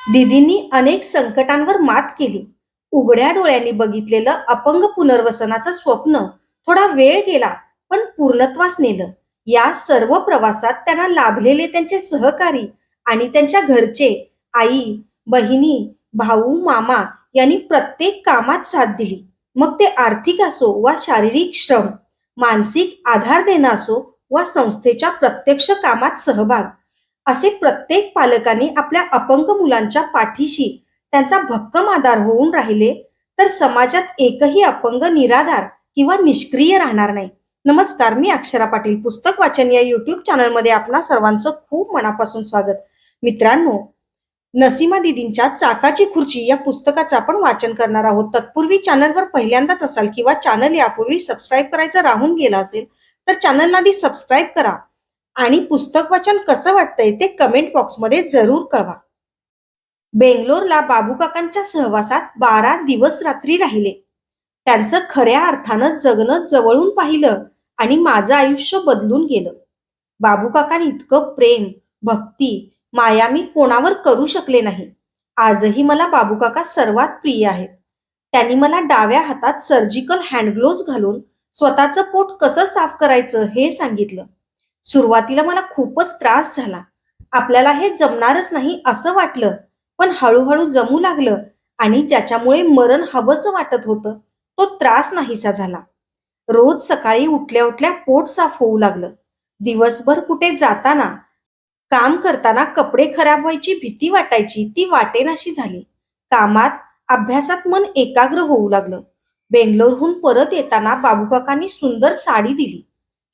दीदींनी अनेक संकटांवर मात केली. उघड्या डोळ्यांनी बघितलेलं अपंग पुनर्वसनाचं स्वप्न थोडा वेळ गेला पण पूर्णत्वास नेलं. या सर्व प्रवासात त्यांना लाभलेले त्यांचे सहकारी आणि त्यांच्या घरचे आई बहिणी भाऊ मामा यांनी प्रत्येक कामात साथ दिली. मग ते आर्थिक असो वा शारीरिक श्रम मानसिक आधार देणं असो वा संस्थेच्या प्रत्यक्ष कामात सहभाग असे प्रत्येक पालकांनी आपल्या अपंग मुलांच्या पाठीशी त्यांचा भक्कम आधार होऊन राहिले तर समाजात एकही अपंग निराधार किंवा निष्क्रिय राहणार नाही. नमस्कार मी अक्षरा पाटील पुस्तक वाचन या युट्यूब चॅनलमध्ये आपणा सर्वांचं खूप मनापासून स्वागत. मित्रांनो नसीमा दिदींच्या चाकाची खुर्ची या पुस्तकाचं आपण वाचन करणार आहोत. तत्पूर्वी चॅनलवर पहिल्यांदाच असाल किंवा चॅनल यापूर्वी सबस्क्राईब करायचं राहून गेला असेल तर चॅनलला आधी सबस्क्राईब करा. आणि पुस्तक वाचन कसं वाटतंय ते कमेंट बॉक्समध्ये जरूर कळवा. बेंगलोरला बाबू काकांच्या सहवासात बारा दिवस रात्री राहिले. त्यांचं खऱ्या अर्थानं जगणं जवळून पाहिलं आणि माझं आयुष्य बदलून गेलं. बाबूकाकांनी इतकं प्रेम भक्ती माया मी कोणावर करू शकले नाही. आजही मला बाबू काका सर्वात प्रिय आहेत. त्यांनी मला डाव्या हातात सर्जिकल हँडग्लोव्ज घालून स्वतःचं पोट कसं साफ करायचं हे सांगितलं. सुरुवातीला मला खूपच त्रास झाला. आपल्याला हे जमणारच नाही असं वाटलं पण हळूहळू जमू लागलं आणि ज्याच्यामुळे मरण हवंसं वाटत होतं तो त्रास नाहीसा झाला. रोज सकाळी उठल्या उठल्या पोट साफ होऊ लागलं. दिवसभर कुठे जाताना काम करताना कपडे खराब व्हायची भीती वाटायची ती वाटेनाशी झाली. कामात अभ्यासात मन एकाग्र होऊ लागलं. बेंगलोरहून परत येताना बाबूकाकांनी सुंदर साडी दिली.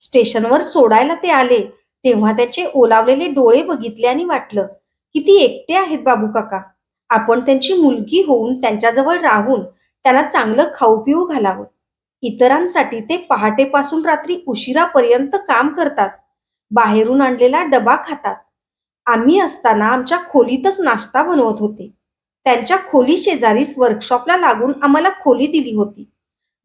स्टेशनवर सोडायला ते आले. तेव्हा त्याचे ओलावलेले डोळे बघितले आणि वाटलं किती एकटे आहेत बाबू काका. आपण त्यांची मुलगी होऊन त्यांच्याजवळ राहून त्यांना चांगलं खाऊ पिऊ घालावं. इतरांसाठी ते पहाटेपासून रात्री उशिरापर्यंत काम करतात. बाहेरून आणलेला डबा खातात. आम्ही असताना आमच्या खोलीतच नाश्ता बनवत होते. त्यांच्या खोली शेजारीच वर्कशॉपला लागून आम्हाला खोली दिली होती.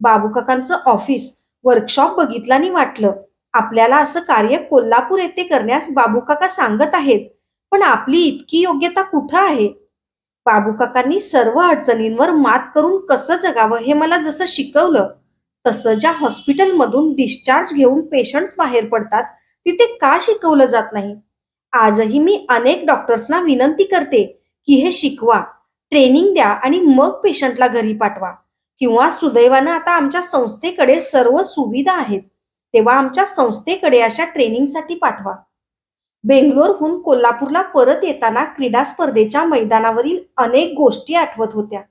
बाबू काकांचं ऑफिस वर्कशॉप बघितल्याने वाटलं आपल्याला असं कार्य कोल्हापूर येथे करण्यास बाबूकाका सांगत आहेत पण आपली इतकी योग्यता कुठं आहे? बाबूकाकांनी सर्व अडचणींवर मात करून कसं जगावं हे मला जसं शिकवलं तसं ज्या हॉस्पिटलमधून डिस्चार्ज घेऊन पेशंट्स बाहेर पडतात तिथे का शिकवलं जात नाही? आजही मी अनेक डॉक्टर्सना विनंती करते की हे शिकवा ट्रेनिंग द्या आणि मग पेशंटला घरी पाठवा. किंवा सुदैवानं आता आमच्या संस्थेकडे सर्व सुविधा आहेत. तेव्हा आमच्या संस्थेकडे अशा ट्रेनिंगसाठी पाठवा. बेंगलोरहून कोल्हापूरला परत येताना क्रीडा स्पर्धेच्या मैदानावरील अनेक गोष्टी आठवत होत्या.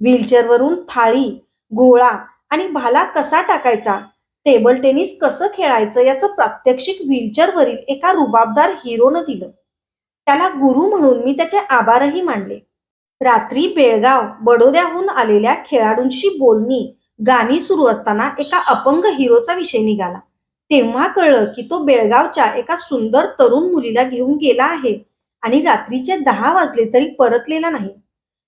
व्हीलचेअरवरून थाळी गोळा आणि भाला कसा टाकायचा टेबल टेनिस कसं खेळायचं याचं प्रात्यक्षिक व्हीलचेअरवरील एका रुबाबदार हिरोनं दिलं. त्याला गुरु म्हणून मी त्याचे आभारही मानले. रात्री बेळगाव बडोद्याहून आलेल्या खेळाडूंशी बोलणी गाणी सुरू असताना एका अपंग हिरोचा विषय निघाला. तेव्हा कळलं की तो बेळगावच्या एका सुंदर तरुण मुलीला घेऊन गेला आहे आणि रात्रीचे दहा वाजले तरी परतलेला नाही.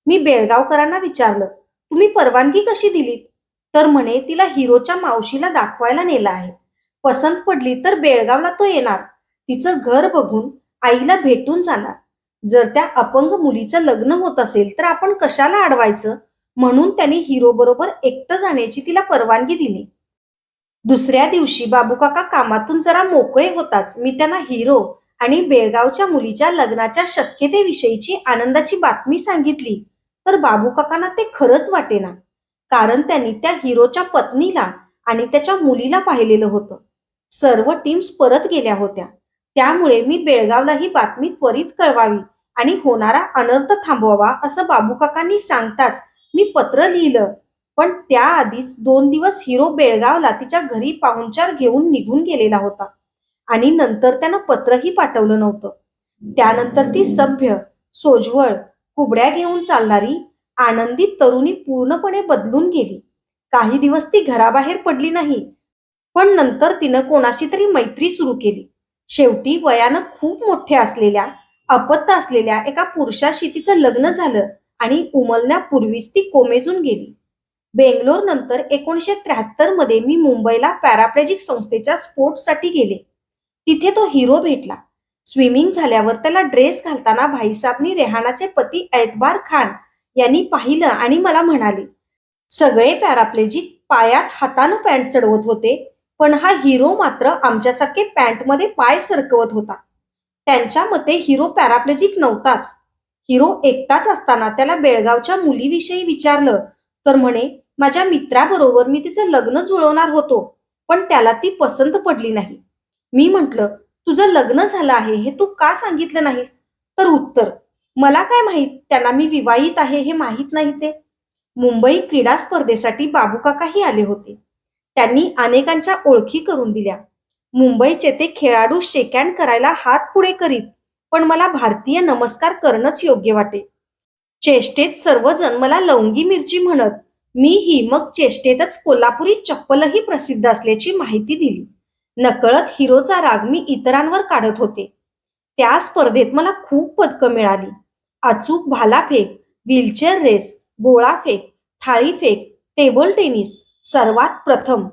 मी बेळगावकरांना विचारलं तुम्ही परवानगी कशी दिलीत? तर म्हणे तिला हिरोच्या मावशीला दाखवायला नेला आहे. पसंत पडली तर बेळगावला तो येणार. तिचं घर बघून आईला भेटून जाणार. जर त्या अपंग मुलीचं लग्न होत असेल तर आपण कशाला अडवायचं? म्हणून त्यांनी हिरो बरोबर एकटं जाण्याची तिला परवानगी दिली. दुसऱ्या दिवशी बाबूकाका कामातून जरा मोकळे होताच. मी त्यांना हिरो आणि बेळगावच्या मुलीच्या लग्नाच्या शक्यतेविषयीची आनंदाची बातमी सांगितली. तर बाबूकाकांना ते खरंच वाटेना. कारण त्यांनी त्या हिरोच्या पत्नीला आणि त्याच्या मुलीला पाहिलेलं होतं. सर्व टीम्स परत गेल्या होत्या. त्यामुळे मी बेळगावला ही बातमी त्वरित कळवावी आणि होणारा अनर्थ थांबवावा असं बाबूकाकांनी सांगताच मी पत्र लिहिलं. पण त्याआधीच दोन दिवस हिरो बेळगावला तिच्या घरी पाहुणचार घेऊन निघून गेलेला होता आणि नंतर त्यानं पत्रही पाठवलं नव्हतं. त्यानंतर ती सभ्य सोजवळ कुबड्या घेऊन चालणारी आनंदी तरुणी पूर्णपणे बदलून गेली. काही दिवस ती घराबाहेर पडली नाही पण नंतर तिनं कोणाशी तरी मैत्री सुरू केली. शेवटी वयानं खूप मोठे असलेल्या अपत्य असलेल्या एका पुरुषाशी तिचं लग्न झालं. आणि उमलण्यापूर्वीच ती कोमेजून गेली. बेंगलोर नंतर एकोणीशे त्र्याहत्तरमध्ये मी मुंबईला पॅराप्लेजिक संस्थेच्या स्पोर्ट्ससाठी गेले. तिथे तो हिरो भेटला. स्विमिंग झाल्यावर त्याला ड्रेस घालताना भाईसाबनी रेहानाचे पती ऐतबार खान यांनी पाहिलं आणि मला म्हणाले सगळे पॅराप्लेजिक पायात हातानं पॅन्ट चढवत होते पण हा हिरो मात्र आमच्यासारखे पॅन्टमध्ये पाय सरकवत होता. त्यांच्या मते हिरो पॅराप्लेजिक नव्हताच. हिरो एकटाच असताना त्याला बेळगावच्या मुलीविषयी विचारलं. तर म्हणे माझ्या मित्राबरोबर मी तिचं लग्न जुळवणार होतो पण त्याला ती पसंत पडली नाही. मी म्हंटल तुझं लग्न झालं आहे हे तू का सांगितलं नाहीस? तर उत्तर मला काय माहीत त्यांना मी विवाहित आहे हे माहीत नाही ते. मुंबई क्रीडा स्पर्धेसाठी बाबूकाकाही आले होते. त्यांनी अनेकांच्या ओळखी करून दिल्या. मुंबईचे ते खेळाडू शेकॅन करायला हात पुढे करीत पण मला भारतीय नमस्कार करणंच योग्य वाटे. चेष्टेत सर्वजण मला लवंगी मिरची म्हणत मीही मग चेष्टेतच कोल्हापुरी चप्पलही प्रसिद्ध असल्याची माहिती दिली. नकळत हिरोचा राग मी इतरांवर काढत होते. त्या स्पर्धेत मला खूप पदकं मिळाली. अचूक भालाफेक व्हीलचेअर रेस गोळाफेक थाळीफेक टेबल टेनिस सर्वात प्रथम.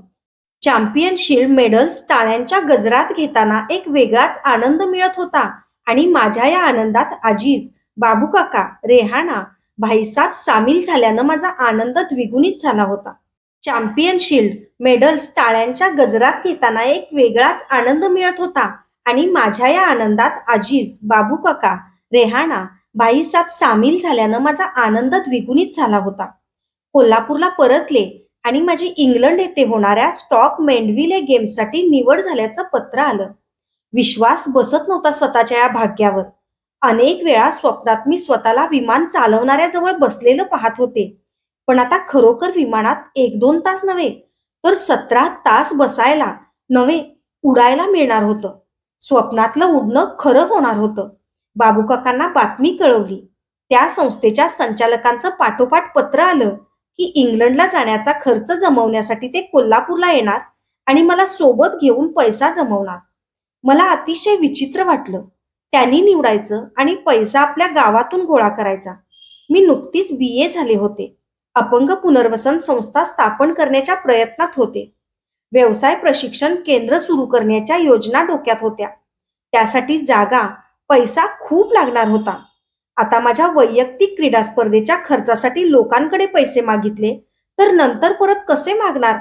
चॅम्पियनशिप मेडल्स टाळ्यांच्या गजरात घेताना एक वेगळाच आनंद मिळत होता. आणि माझ्या या आनंदात आजीज बाबू काका रेहाणा भाईसाब सामील झाल्यानं माझा आनंद द्विगुणित झाला होता. चॅम्पियन शिल्ड मेडल्स टाळ्यांच्या गजरात घेताना एक वेगळाच आनंद मिळत होता आणि माझ्या या आनंदात आजीज बाबू काका रेहाणा भाईसाब सामील झाल्यानं माझा आनंद द्विगुणित झाला होता. कोल्हापूरला परतले आणि माझी इंग्लंड येथे होणाऱ्या स्टॉक मेंडविले गेम्ससाठी निवड झाल्याचं पत्र आलं. विश्वास बसत नव्हता स्वतःच्या या भाग्यावर. अनेक वेळा स्वप्नात मी स्वतःला विमान चालवणाऱ्या जवळ बसलेलं पाहत होते. पण आता खरोखर विमानात एक दोन तास नव्हे तर सतरा तास बसायला नव्हे उडायला मिळणार होतं. स्वप्नातलं उडणं खरं होणार होतं. बाबू काकांना बातमी कळवली. त्या संस्थेच्या संचालकांचं पाठोपाठ पत्र आलं की इंग्लंडला जाण्याचा खर्च जमवण्यासाठी ते कोल्हापूरला येणार आणि मला सोबत घेऊन पैसा जमवणार. मला अतिशय विचित्र वाटलं. त्यांनी निवडायचं आणि पैसा आपल्या गावातून गोळा करायचा. मी नुकतीच बी ए झाले होते. अपंग पुनर्वसन संस्था स्थापन करण्याच्या प्रयत्नात होते. व्यवसाय प्रशिक्षण केंद्र सुरू करण्याच्या योजना डोक्यात होत्या. त्यासाठी जागा पैसा खूप लागणार होता. आता माझ्या वैयक्तिक क्रीडा स्पर्धेच्या खर्चासाठी लोकांकडे पैसे मागितले तर नंतर परत कसे मागणार?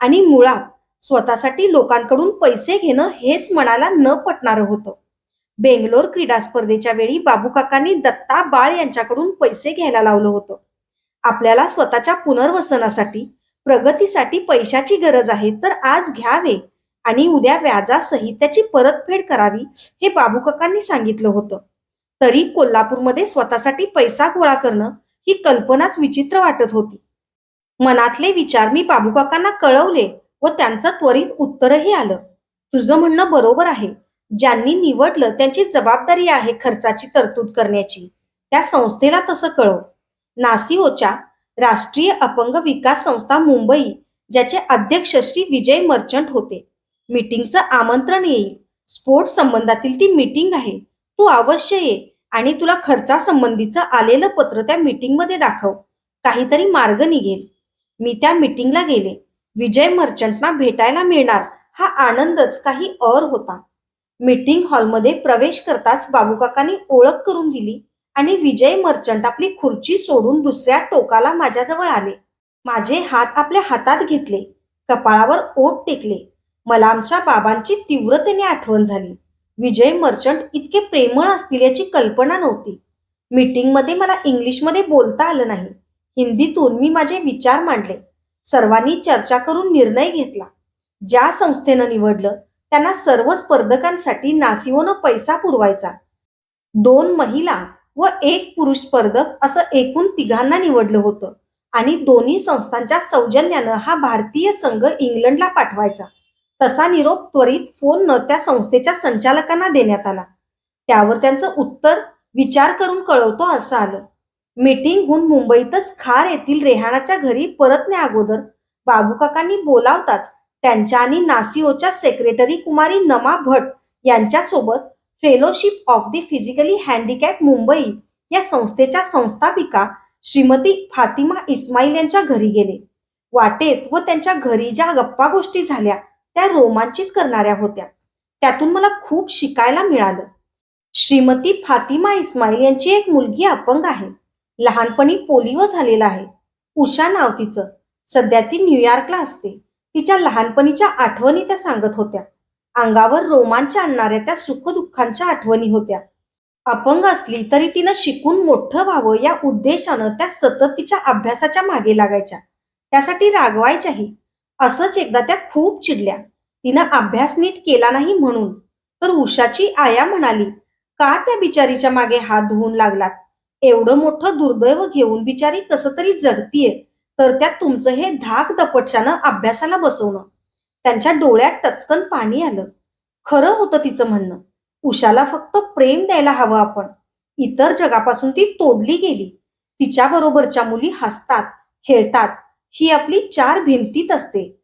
आणि मुळात स्वतःसाठी लोकांकडून पैसे घेणं हेच मनाला न पटणारं होतं. बेंगलोर क्रीडा स्पर्धेच्या वेळी बाबू काकांनी दत्ता बाळ यांच्याकडून पैसे घ्यायला लावलं होतं. आपल्याला स्वतःच्या पुनर्वसनासाठी प्रगतीसाठी पैशाची गरज आहे तर आज घ्यावे आणि उद्या व्याजासहित त्याची परतफेड करावी हे बाबू काकांनी सांगितलं होतं. तरी कोल्हापूरमध्ये स्वतःसाठी पैसा गोळा करणं ही कल्पनाच विचित्र वाटत होती. मनातले विचार मी बाबू काकांना कळवले व त्यांचं त्वरित उत्तरही आलं. तुझं म्हणणं बरोबर आहे. ज्यांनी निवडलं त्यांची जबाबदारी आहे खर्चाची तरतूद करण्याची. त्या संस्थेला तसं कळव. नासिओच्या राष्ट्रीय अपंग विकास संस्था मुंबई ज्याचे अध्यक्ष श्री विजय मर्चंट होते. मीटिंगचं आमंत्रण येईल. स्पोर्ट संबंधातील ती मीटिंग आहे. तू अवश्य ये आणि तुला खर्चासंबंधीचं आलेलं पत्र त्या मीटिंगमध्ये दाखव. काहीतरी मार्ग निघेल. मी त्या मीटिंगला गेले. विजय मर्चंटना भेटायला मिळणार हा आनंदच काही और होता. मीटिंग हॉलमध्ये प्रवेश करताच बाबूकाकांनी ओळख करून दिली आणि विजय मर्चंट आपली खुर्ची सोडून दुसऱ्या टोकाला माझ्याजवळ आले. माझे हात आपल्या हातात घेतले कपाळावर ओठ टेकले. मला आमच्या बाबांची तीव्रतेने आठवण झाली. विजय मर्चंट इतके प्रेमळ असतील याची कल्पना नव्हती. मीटिंगमध्ये मला इंग्लिशमध्ये बोलता आलं नाही. हिंदीतून मी माझे विचार मांडले. सर्वांनी चर्चा करून निर्णय घेतला. ज्या संस्थेनं निवडलं त्यांना सर्व स्पर्धकांसाठी नासिओनं पैसा पुरवायचा. दोन महिला व एक पुरुष स्पर्धक असं एकूण तिघांना निवडलं होतं आणि दोन्ही संस्थांच्या सौजन्यानं हा भारतीय संघ इंग्लंडला पाठवायचा. तसा निरोप त्वरित फोन न त्या संस्थेच्या संचालकांना देण्यात आला. त्यावर त्यांचं उत्तर विचार करून कळवतो असं आलं. मीटिंगहून मुंबईतच खार येथील रेहाणाच्या घरी परतण्या अगोदर बाबूकाकांनी बोलावताच त्यांच्या आणि नासिओच्या सेक्रेटरी कुमारी नमा भट यांच्यासोबत fellowship of the physically handicap Mumbai या संस्थेच्या संस्थापिका श्रीमती फातिमा इस्माईल यांच्या घरी गेले. वाटेत व त्यांच्या घरी ज्या गप्पा गोष्टी झाल्या त्या रोमांचित करणाऱ्या होत्या. त्यातून मला खूप शिकायला मिळालं. श्रीमती फातिमा इस्माईल यांची एक मुलगी अपंग आहे. लहानपणी पोलिओ झालेला आहे. उषा नाव तिचं. सध्या ती न्यूयॉर्कला असते. तिच्या लहानपणीच्या आठवणी त्या सांगत होत्या. अंगावर रोमांच आणणाऱ्या त्या सुखदुःखांच्या आठवणी होत्या. अपंग असली तरी तिनं शिकून मोठं व्हावं या उद्देशानं त्या सतत तिच्या अभ्यासाच्या मागे लागायच्या. त्यासाठी रागवायच्याही. असंच एकदा त्या खूप चिडल्या. तिनं अभ्यास नीट केला नाही म्हणून. तर उषाची आया म्हणाली का त्या बिचारीच्या मागे हात धुवून लागलात? एवढं मोठं दुर्दैव घेऊन बिचारी कसं तरी जगतीये तर त्यात तुमचं हे धाक दपटशानं अभ्यासाला बसवणं. त्यांच्या डोळ्यात टचकन पाणी आलं. खरं होतं तिचं म्हणणं. उषाला फक्त प्रेम द्यायला हवं आपण. इतर जगापासून ती तोडली गेली. तिच्या बरोबरच्या मुली हसतात खेळतात. ही आपली चार भिंतीत असते.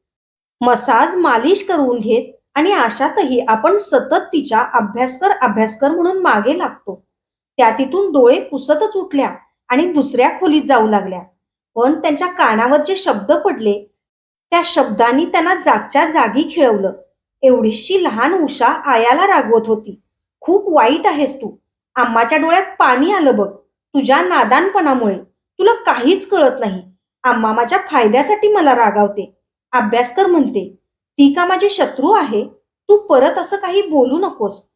मसाज मालिश करून घेत आणि अशातही आपण सतत तिच्या अभ्यासकर अभ्यासकर म्हणून मागे लागतो. त्या तिथून डोळे पुसतच उठल्या आणि दुसऱ्या खोलीत जाऊ लागल्या. पण त्यांच्या कानावर जे शब्द पडले त्या शब्दांनी त्यांना जागच्या जागी खिळवलं. एवढीशी लहान उषा आयाला रागवत होती. खूप वाईट आहेस तू. आम्हाच्या डोळ्यात पाणी आलं बघ. तुझ्या नादानपणामुळे. तुला काहीच कळत नाही. आम्हा माझ्या फायद्यासाठी मला रागावते. अभ्यास कर म्हणते. ती का माझी शत्रू आहे? तू परत असं काही बोलू नकोस.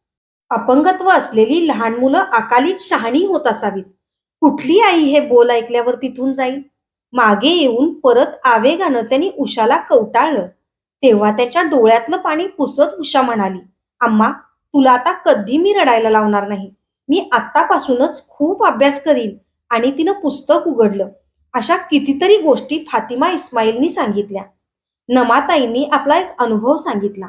अपंगत्व असलेली लहान मुलं अकालीत शहाणी होत असावीत. कुठली आई हे बोल ऐकल्यावर तिथून जाईल? मागे येऊन परत आवेगानं त्यांनी उषाला कवटाळलं. तेव्हा त्याच्या डोळ्यातलं पाणी पुसत उषा म्हणाली अम्मा तुला आता कधी मी रडायला लावणार नाही? मी आत्तापासूनच खूप अभ्यास करीन. आणि तिनं पुस्तक उघडलं. अशा कितीतरी गोष्टी फातिमा इस्माईलनी सांगितल्या. नमाताईंनी आपला एक अनुभव सांगितला.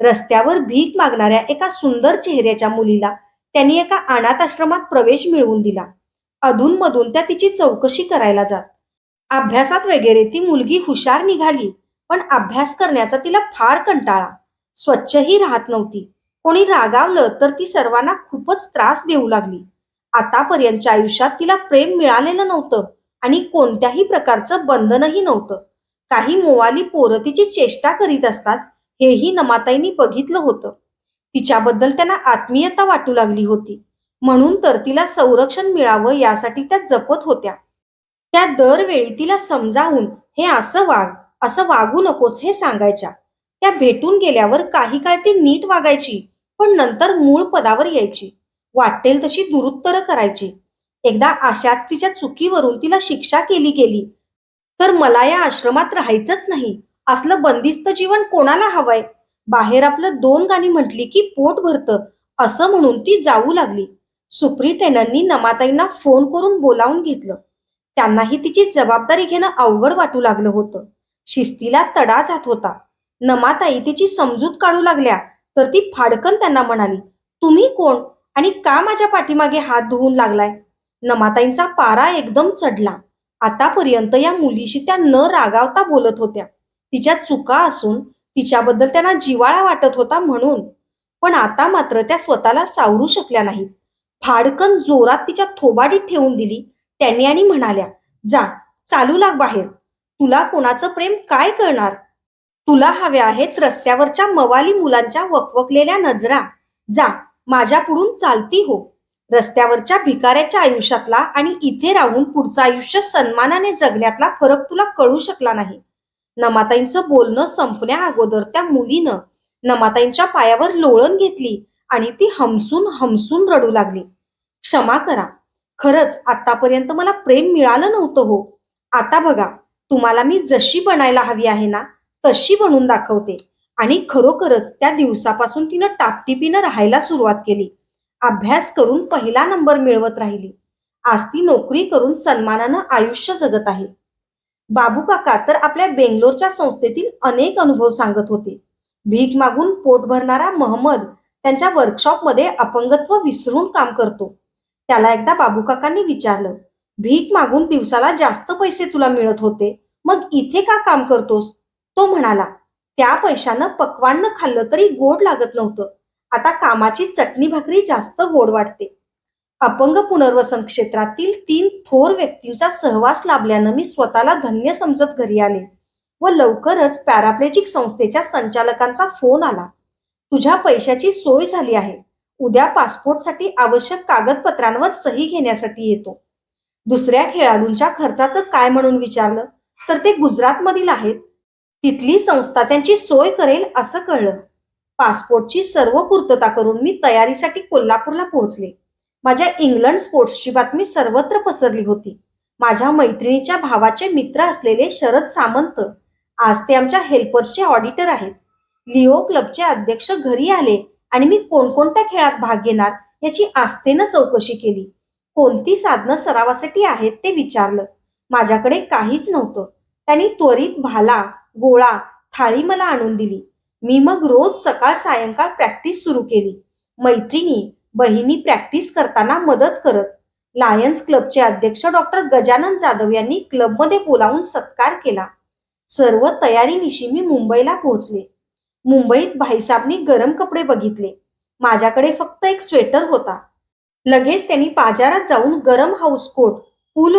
रस्त्यावर भीक मागणाऱ्या एका सुंदर चेहऱ्याच्या मुलीला त्यांनी एका अनाथ आश्रमात प्रवेश मिळवून दिला. अधूनमधून त्या तिची चौकशी करायला जात. अभ्यासात वगैरे ती मुलगी हुशार निघाली पण अभ्यास करण्याचा तिला फार कंटाळा. स्वच्छही राहत नव्हती. कोणी रागावलं तर ती सर्वांना खूपच त्रास देऊ लागली. आतापर्यंतच्या आयुष्यात तिला प्रेम मिळालेलं नव्हतं आणि कोणत्याही प्रकारचं बंधनही नव्हतं. काही मोवाली पोरं तिची चेष्टा करीत असतात हेही नमाताईंनी बघितलं होतं. तिच्याबद्दल त्यांना आत्मीयता वाटू लागली होती. म्हणून तर तिला संरक्षण मिळावं यासाठी त्या जपत होत्या. त्या दरवेळी तिला समजावून हे असं वाग असं वागू नकोस हे सांगायच्या. त्या भेटून गेल्यावर काही काळ ती नीट वागायची पण नंतर मूळ पदावर यायची. वाटेल तशी दुरुत्तर करायची. एकदा अशात तिच्या चुकीवरून तिला शिक्षा केली गेली तर मला या आश्रमात राहायचंच नाही. असलं बंदिस्त जीवन कोणाला हवंय? बाहेर आपलं दोन गाणी म्हटली की पोट भरतं असं म्हणून ती जाऊ लागली. सुप्रिटेंडंटनी नमाताईंना फोन करून बोलावून घेतलं. त्यांनाही तिची जबाबदारी घेणं अवघड वाटू लागलं होतं. शिस्तीला तडा जात होता. नमाताई तिची समजूत काढू लागल्या तर ती फाडकन त्यांना म्हणाली तुम्ही कोण आणि का माझ्या पाठीमागे हात धुवून लागलाय? नमाताईंचा पारा एकदम चढला. आतापर्यंत या मुलीशी त्या न रागावता बोलत होत्या. तिच्या चुका असून तिच्याबद्दल त्यांना जिवाळा वाटत होता म्हणून. पण आता मात्र त्या स्वतःला सावरू शकल्या नाहीत. फाडकन जोरात तिच्या थोबाडीत ठेवून दिली. त्यांनी आणि म्हणाल्या जा चालू लाग बाहेर. तुला कोणाचं प्रेम काय करणार? तुला हव्या आहेत रस्त्यावरच्या मवाली मुलांच्या वकवकलेल्या नजरा. जा माझ्या पुढून चालती हो. रस्त्यावरच्या भिकाऱ्याच्या आयुष्यातला आणि इथे राहून पुढचं आयुष्य सन्मानाने जगण्यातला फरक तुला कळू शकला नाही. नमाताईंचं बोलणं संपण्या अगोदर त्या मुलीनं नमाताईंच्या पायावर लोळण घेतली आणि ती हमसून हमसून रडू लागली. क्षमा करा. खरंच आतापर्यंत मला प्रेम मिळालं नव्हतं हो. आता बघा तुम्हाला मी जशी बनायला हवी आहे ना तशी बनून दाखवते. आणि खरोखरच त्या दिवसापासून तिनं टापटिपीनं राहायला सुरुवात केली. अभ्यास करून पहिला नंबर मिळवत राहिली. आज ती नोकरी करून सन्मानानं आयुष्य जगत आहे. बाबू काका तर आपल्या बेंगलोरच्या संस्थेतील अनेक अनुभव सांगत होते. भीक मागून पोट भरणारा महम्मद त्यांच्या वर्कशॉपमध्ये अपंगत्व विसरून काम करतो. त्याला एकदा बाबू काकांनी विचारलं भीक मागून दिवसाला जास्त पैसे तुला मिळत होते मग इथे का काम करतोस? तो म्हणाला त्या पैशानं पक्वान्न खाल्लं तरी गोड लागत नव्हतं. आता कामाची चटणी भाकरी जास्त गोड वाटते. अपंग पुनर्वसन क्षेत्रातील तीन थोर व्यक्तींचा सहवास लाभल्यानं मी स्वतःला धन्य समजत घरी आले व लवकरच पॅराप्लेजिक संस्थेच्या संचालकांचा फोन आला. तुझ्या पैशाची सोय झाली आहे. उद्या पासपोर्टसाठी आवश्यक कागदपत्रांवर सही घेण्यासाठी येतो. दुसऱ्या खेळाडूंच्या खर्चाचं काय म्हणून विचारलं? तर ते गुजरातमधील आहेत. तिथली संस्था त्यांची सोय करेल असं कळलं. पासपोर्टची सर्व पूर्तता करून मी तयारीसाठी कोल्हापूरला पोहोचले. माझ्या इंग्लंड स्पोर्ट्सची बातमी सर्वत्र पसरली होती. माझ्या मैत्रिणीच्या भावाचे मित्र असलेले शरद सामंत आज ते आमच्या हेल्पर्सचे ऑडिटर आहेत. लिओ क्लबचे अध्यक्ष घरी आले आणि मी कोणकोणत्या खेळात भाग घेणार याची आस्थेनं चौकशी केली. कोणती साधनं सरावासाठी आहेत ते विचारलं. माझ्याकडे काहीच नव्हतं. त्यांनी त्वरित भाला गोळा थाळी मला आणून दिली. मी मग रोज सकाळ सायंकाळ प्रॅक्टिस सुरू केली. मैत्रिणी बहिणी प्रॅक्टिस करताना मदत करत. लायन्स क्लबचे अध्यक्ष डॉक्टर गजानन जाधव यांनी क्लबमध्ये बोलावून सत्कार केला. सर्व तयारीनिशी मी मुंबईला पोहोचले. मुंबईत भाईसाबनी गरम कपडे बघितले. माझ्याकडे फक्त एक स्वेटर होता. लगेच त्यांनी बाजारात जाऊन गरम हाऊस कोट पुल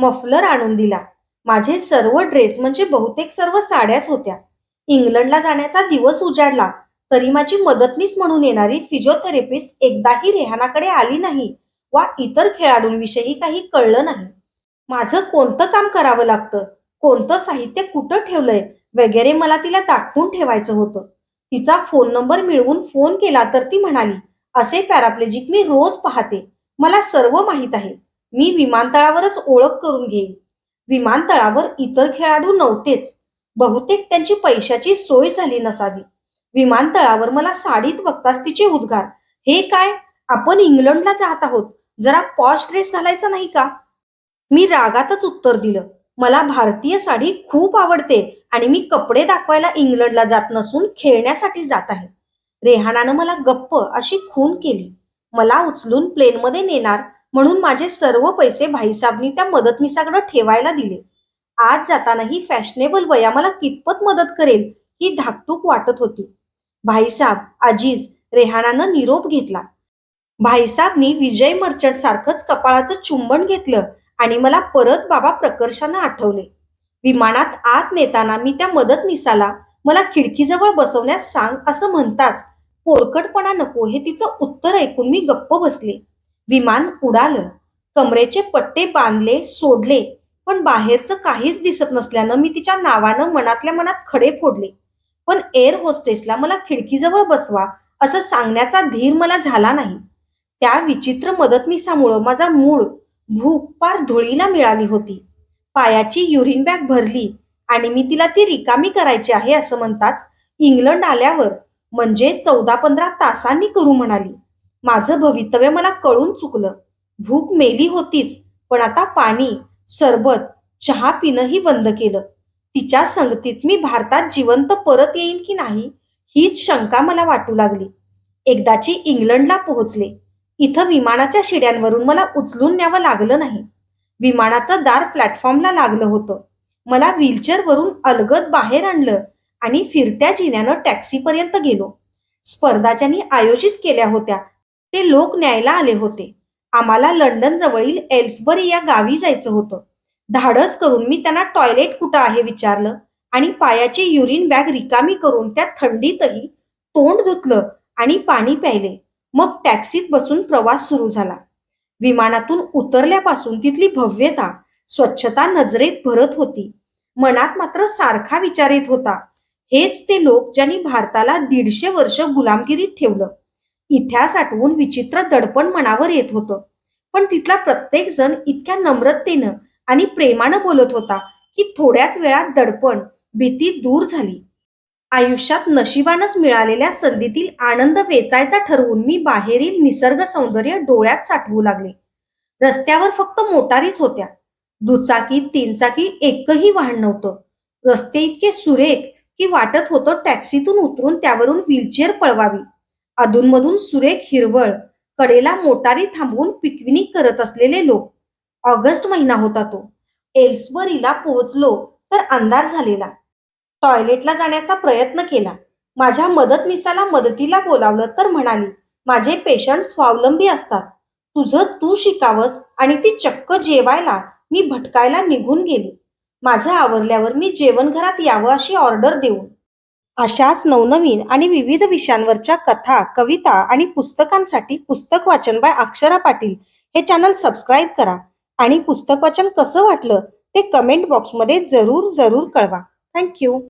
मफलर आणून दिला. माझे सर्व ड्रेस म्हणजे बहुतेक सर्व साड्याच होत्या. इंग्लंडला जाण्याचा दिवस उजाडला. तरी माझी मदतनीस म्हणून येणारी फिजिओथेरपिस्ट एकदाही रेहानाकडे आली नाही वा इतर खेळाडूंविषयी काही कळलं नाही. माझं कोणतं काम करावं लागतं? कोणतं साहित्य कुठं ठेवलंय? वगैरे मला तिला दाखवून ठेवायचं होतं. तिचा फोन नंबर मिळवून फोन केला तर ती म्हणाली असे पॅराप्लेजिक मी रोज पाहते. मला सर्व माहीत आहे. मी विमानतळावरच ओळख करून घेईन. विमानतळावर इतर खेळाडू नव्हतेच. बहुतेक त्यांची पैशाची सोय झाली नसावी. विमानतळावर मला साडीत बघताच तिचे उद्गार. हे काय? आपण इंग्लंडला जात आहोत. जरा पॉश ड्रेस घालायचा नाही का? मी रागातच उत्तर दिलं. मला भारतीय साडी खूप आवडते आणि मी कपडे दाखवायला इंग्लंडला जात नसून खेळण्यासाठी जात आहे. रेहानानं मला गप्प अशी खून केली. मला उचलून प्लेनमध्ये नेणार म्हणून माझे सर्व पैसे भाईसाहेबनी त्या मदतनीसाकडे ठेवायला दिले. आज जातानाही फॅशनेबल वया मला कितपत मदत करेल ही धाकटूक वाटत होती. भाईसाब अजीज रेहानानं निरोप घेतला. भाईसाबनी विजय मर्चंट सारखंच कपाळाचं चुंबन घेतलं आणि मला परत बाबा प्रकर्षानं आठवले. विमानात आत नेताना मी त्या मदतनीसाला मला खिडकीजवळ बसवण्यास सांग असं म्हणताच पोरकटपणा नको हे तिचं उत्तर ऐकून मी गप्प बसले. विमान उडालं. कमरेचे पट्टे बांधले सोडले पण बाहेरचं काहीच दिसत नसल्यानं मी तिच्या नावानं मनातल्या मनात खडे फोडले. पण एअर होस्टेसला मला खिडकीजवळ बसवा असं सांगण्याचा धीर मला झाला नाही. त्या विचित्र मदतनीसामुळं माझा मूळ भूक फार धुळीला मिळाली होती. पायाची युरिन बॅग भरली आणि मी तिला ती रिकामी करायची आहे असं म्हणताच इंग्लंड आल्यावर म्हणजे चौदा पंधरा तासांनी करू म्हणाली. माझं भवितव्य मला कळून चुकलं. भूक मेली होतीच पण आता पाणी सरबत चहा पिणंही बंद केलं. तिच्या संगतीत मी भारतात जिवंत परत येईन की नाही हीच शंका मला वाटू लागली. एकदाची इंग्लंडला पोहोचले. इथं विमानाच्या शिड्यांवरून मला उचलून न्यावं लागलं नाही. विमानाचं दार प्लॅटफॉर्मला लागलं होतं. मला व्हीलचेअरवरून अलगद बाहेर आणलं आणि फिरत्या जिन्यानं टॅक्सीपर्यंत गेलो. स्पर्धा ज्यांनी आयोजित केल्या होत्या ते लोक न्यायला आले होते. आम्हाला लंडन जवळील एल्सबरी या गावी जायचं होतं. धाडस करून मी त्यांना टॉयलेट कुठं आहे विचारलं. आणि पायाची युरिन बॅग रिकामी करून त्या थंडीतही तोंड धुतलं आणि पाणी प्यायले. मग टॅक्सीत बसून प्रवास सुरू झाला. विमानातून उतरल्यापासून तिथली भव्यता स्वच्छता नजरेत भरत होती. मनात मात्र सारखा विचार येत होता. हेच ते लोक ज्यांनी भारताला दीडशे वर्ष गुलामगिरीत ठेवलं. इतिहास आठवून विचित्र दडपण मनावर येत होतं. पण तिथला प्रत्येक जण इतक्या नम्रतेनं आणि प्रेमानं बोलत होता की थोड्याच वेळात दडपण भीती दूर झाली. आयुष्यात नशिबानच मिळालेल्या संधीतील आनंद वेचायचा ठरवून मी बाहेरील निसर्ग सौंदर्य डोळ्यात साठवू लागले. रस्त्यावर फक्त मोटारीच होत्या. दुचाकी तीनचाकी एकही वाहन नव्हतं. रस्ते इतके सुरेख की वाटत होतं टॅक्सीतून उतरून त्यावरून व्हीलचेअर पळवावी. अधूनमधून सुरेख हिरवळ कडेला मोटारी थांबवून पिकविनिक करत असलेले लोक. ऑगस्ट महिना होता तो. एल्सबरीला पोहोचलो तर अंधार झालेला. टॉयलेटला जाण्याचा प्रयत्न केला. माझ्या मदतनीसाला मदतीला बोलावलं तर म्हणाली माझे पेशंट स्वावलंबी असतात. तुझं तू शिकावंस आणि ती चक्क जेवायला मी भटकायला निघून गेली. माझं आवरल्यावर मी जेवण घरात यावं अशी ऑर्डर देऊन. अशाच नवनवीन आणि विविध विषयांवरच्या कथा कविता आणि पुस्तकांसाठी पुस्तक वाचन बाय अक्षरा पाटील हे चॅनल सबस्क्राईब करा. आणि पुस्तक वाचन कसं वाटलं ते कमेंट बॉक्समध्ये जरूर जरूर कळवा. थँक्यू